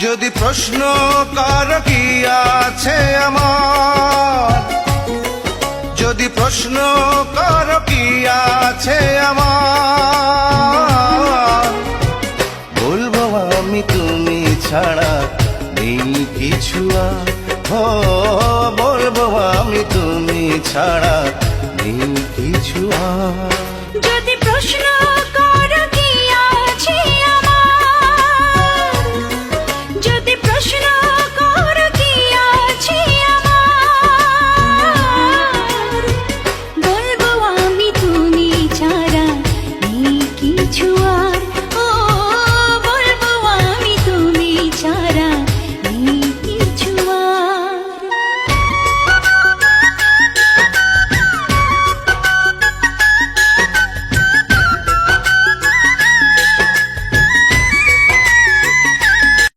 যদি প্রশ্ন কর কি আছে আমার? যদি প্রশ্ন কর কি আছে আমার? বলব আমি তুমি ছাড়া নেই কিছু ও বলব আমি তুমি ছাড়া নেই কিছু যদি প্রশ্ন